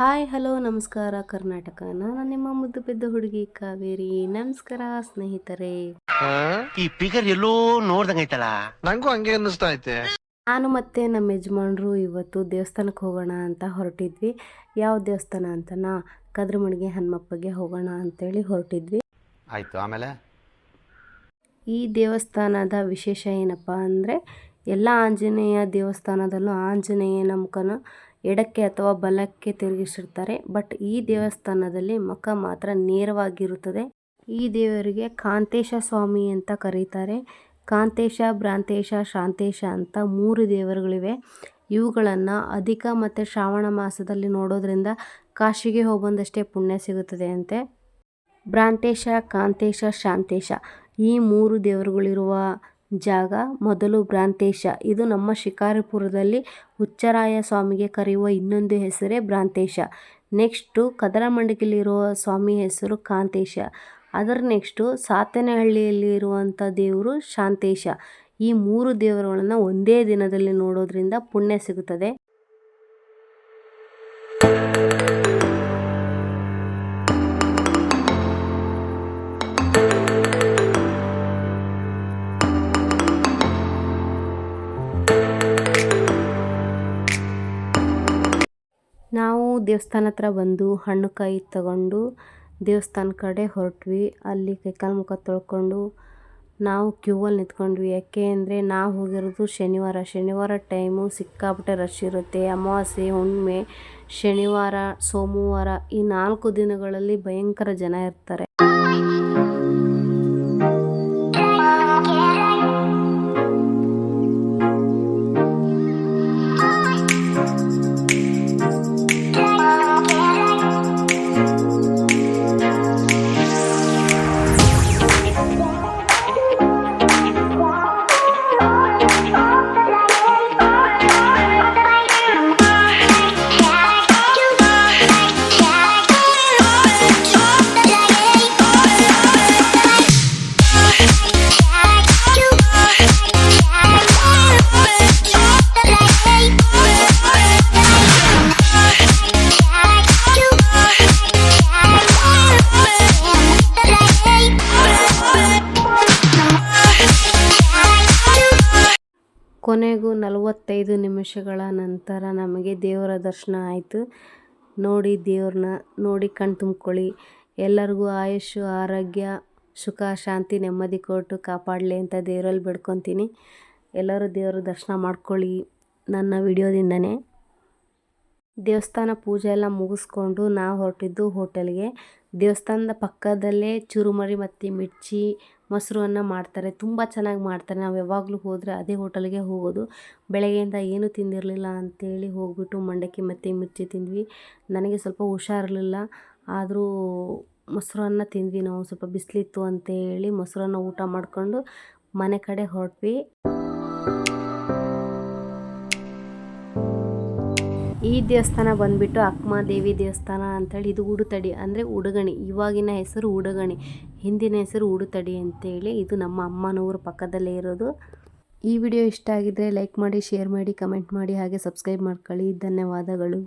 Hi hello ನಮಸ್ಕಾರ ಕರ್ನಾಟಕ. ನಾನು ನಿಮ್ಮ ಮುದ್ದು ಬಿದ್ದ ಹುಡುಗಿ ಕಾವೇರಿ. ನಮಸ್ಕಾರ ಸ್ನೇಹಿತರೆ. ಈ ಫಿಗರ್ ಎಲ್ಲೋ ನೋಡ್ದಂಗೈತಲ್ಲ ನಂಗೂ ಹಂಗೆ ಅನ್ನಿಸ್ತಾ ಐತೆ. ನಾನು ಮತ್ತೆ ನಮ್ಮ ಯಜಮಾನ್ರು ಇವತ್ತು ದೇವಸ್ಥಾನಕ್ಕೆ ಹೋಗೋಣ ಅಂತ ಹೊರಟಿದ್ವಿ. ಯಾವ ದೇವಸ್ಥಾನ ಅಂತನಾ? ಕದ್ರಮಣಿಗೆ ಹನುಮಪ್ಪಗೆ ಹೋಗೋಣ ಅಂತೇಳಿ ಹೊರಟಿದ್ವಿ. ಆಯಿತು ಆಮೇಲೆ? ಈ ದೇವಸ್ಥಾನದ ವಿಶೇಷ ಏನಪ್ಪ ಅಂದರೆ ಎಲ್ಲ ಆಂಜನೇಯ ದೇವಸ್ಥಾನದಲ್ಲೂ ಆಂಜನೇಯನ ಮುಖನ ಎಡಕ್ಕೆ ಅಥವಾ ಬಲಕ್ಕೆ ತಿರುಗಿಸಿರ್ತಾರೆ. ಬಟ್ ಈ ದೇವಸ್ಥಾನದಲ್ಲಿ ಮುಖ ಮಾತ್ರ ನೇರವಾಗಿರುತ್ತದೆ. ಈ ದೇವರಿಗೆ ಕಾಂತೇಶ ಸ್ವಾಮಿ ಅಂತ ಕರೀತಾರೆ. ಕಾಂತೇಶ, ಭ್ರಾಂತೇಶ, ಶಾಂತೇಶ ಅಂತ ಮೂರು ದೇವರುಗಳಿವೆ. ಇವುಗಳನ್ನು ಅಧಿಕ ಮತ್ತು ಶ್ರಾವಣ ಮಾಸದಲ್ಲಿ ನೋಡೋದ್ರಿಂದ ಕಾಶಿಗೆ ಹೋಗ್ಬಂದಷ್ಟೇ ಪುಣ್ಯ ಸಿಗುತ್ತದೆ ಅಂತೆ. ಭ್ರಾಂತೇಶ, ಕಾಂತೇಶ, ಶಾಂತೇಶ ಈ ಮೂರು ದೇವರುಗಳಿರುವ ಜಾಗ, ಮೊದಲು ಭ್ರಾಂತೇಶ. ಇದು ನಮ್ಮ ಶಿಕಾರಿಪುರದಲ್ಲಿ ಹುಚ್ಚರಾಯ ಸ್ವಾಮಿಗೆ ಕರೆಯುವ ಇನ್ನೊಂದು ಹೆಸರೇ ಭ್ರಾಂತೇಶ. ನೆಕ್ಸ್ಟು, ಕದರಮಂಡಗಿಯಲ್ಲಿರುವ ಸ್ವಾಮಿ ಹೆಸರು ಕಾಂತೇಶ. ಅದರ ನೆಕ್ಸ್ಟು ಸಾತನಹಳ್ಳಿಯಲ್ಲಿ ಇರುವಂಥ ದೇವರು ಶಾಂತೇಶ. ಈ ಮೂರು ದೇವರುಗಳನ್ನು ಒಂದೇ ದಿನದಲ್ಲಿ ನೋಡೋದ್ರಿಂದ ಪುಣ್ಯ ಸಿಗುತ್ತದೆ. ದೇವಸ್ಥಾನ ಹತ್ರ ಬಂದು ಹಣ್ಣು ಕಾಯಿ ತಗೊಂಡು ದೇವಸ್ಥಾನ ಕಡೆ ಹೊರಟ್ವಿ. ಅಲ್ಲಿ ಕೈಕಾಲು ಮುಖ ತೊಳ್ಕೊಂಡು ನಾವು ಕ್ಯೂವಲ್ಲಿ ನಿಂತ್ಕೊಂಡ್ವಿ. ಯಾಕೆ ಅಂದರೆ ನಾವು ಹೋಗಿರೋದು ಶನಿವಾರ. ಶನಿವಾರ ಟೈಮು ಸಿಕ್ಕಾಪಟ್ಟೆ ರಶ್ ಇರುತ್ತೆ. ಅಮಾವಾಸ್ಯೆ, ಹುಣ್ಣಿಮೆ, ಶನಿವಾರ, ಸೋಮವಾರ ಈ ನಾಲ್ಕು ದಿನಗಳಲ್ಲಿ ಭಯಂಕರ ಜನ ಇರ್ತಾರೆ. ಕೊನೆಗೂ ನಲವತ್ತೈದು ನಿಮಿಷಗಳ ನಂತರ ನಮಗೆ ದೇವರ ದರ್ಶನ ಆಯಿತು. ನೋಡಿ ದೇವ್ರನ್ನ ನೋಡಿ ಕಣ್ ತುಂಬ್ಕೊಳ್ಳಿ. ಎಲ್ಲರಿಗೂ ಆಯುಷು, ಆರೋಗ್ಯ, ಸುಖ, ಶಾಂತಿ, ನೆಮ್ಮದಿ ಕೊಟ್ಟು ಕಾಪಾಡಲಿ ಅಂತ ದೇವರಲ್ಲಿ ಬಿಡ್ಕೊತೀನಿ. ಎಲ್ಲರೂ ದೇವರ ದರ್ಶನ ಮಾಡ್ಕೊಳ್ಳಿ ನನ್ನ ವಿಡಿಯೋದಿಂದನೇ. ದೇವಸ್ಥಾನ ಪೂಜೆ ಎಲ್ಲ ಮುಗಿಸ್ಕೊಂಡು ನಾವು ಹೊರಟಿದ್ದು ಹೋಟೆಲ್ಗೆ. ದೇವಸ್ಥಾನದ ಪಕ್ಕದಲ್ಲೇ ಚುರುಮರಿ ಮತ್ತು ಮಿರ್ಚಿ ಮೊಸರು ಮಾಡ್ತಾರೆ, ತುಂಬ ಚೆನ್ನಾಗಿ ಮಾಡ್ತಾರೆ. ನಾವು ಯಾವಾಗಲೂ ಹೋದರೆ ಅದೇ ಹೋಟೆಲ್ಗೆ ಹೋಗೋದು. ಬೆಳಗ್ಗೆಯಿಂದ ಏನೂ ತಿಂದಿರಲಿಲ್ಲ ಅಂತೇಳಿ ಹೋಗ್ಬಿಟ್ಟು ಮಂಡಕ್ಕಿ ಮತ್ತು ಮಿರ್ಚಿ ತಿಂದ್ವಿ. ನನಗೆ ಸ್ವಲ್ಪ ಹುಷಾರಿರಲಿಲ್ಲ. ಆದರೂ ಮೊಸರನ್ನ ತಿಂದ್ವಿ ನಾವು. ಸ್ವಲ್ಪ ಬಿಸಿಲಿತ್ತು ಅಂತೇಳಿ ಮೊಸರನ್ನ ಊಟ ಮಾಡಿಕೊಂಡು ಮನೆ ಕಡೆ ಹೊರಟ್ವಿ. ಈ ದೇವಸ್ಥಾನ ಬಂದುಬಿಟ್ಟು ಅಕ್ಕಮಹಾದೇವಿ ದೇವಸ್ಥಾನ ಅಂತೇಳಿ ಇದು ಉಡುತಡಿ, ಅಂದರೆ ಉಡುಗಣಿ. ಇವಾಗಿನ ಹೆಸರು ಉಡುಗಣಿ, ಹಿಂದಿನ ಹೆಸರು ಉಡುತಡಿ ಅಂತೇಳಿ ಇದು ನಮ್ಮ ಅಮ್ಮನೂರು ಪಕ್ಕದಲ್ಲೇ ಇರೋದು. ಈ ವಿಡಿಯೋ ಇಷ್ಟ ಆಗಿದ್ದರೆ ಲೈಕ್ ಮಾಡಿ, ಶೇರ್ ಮಾಡಿ, ಕಮೆಂಟ್ ಮಾಡಿ, ಹಾಗೆ ಸಬ್ಸ್ಕ್ರೈಬ್ ಮಾಡ್ಕೊಳ್ಳಿ. ಧನ್ಯವಾದಗಳು.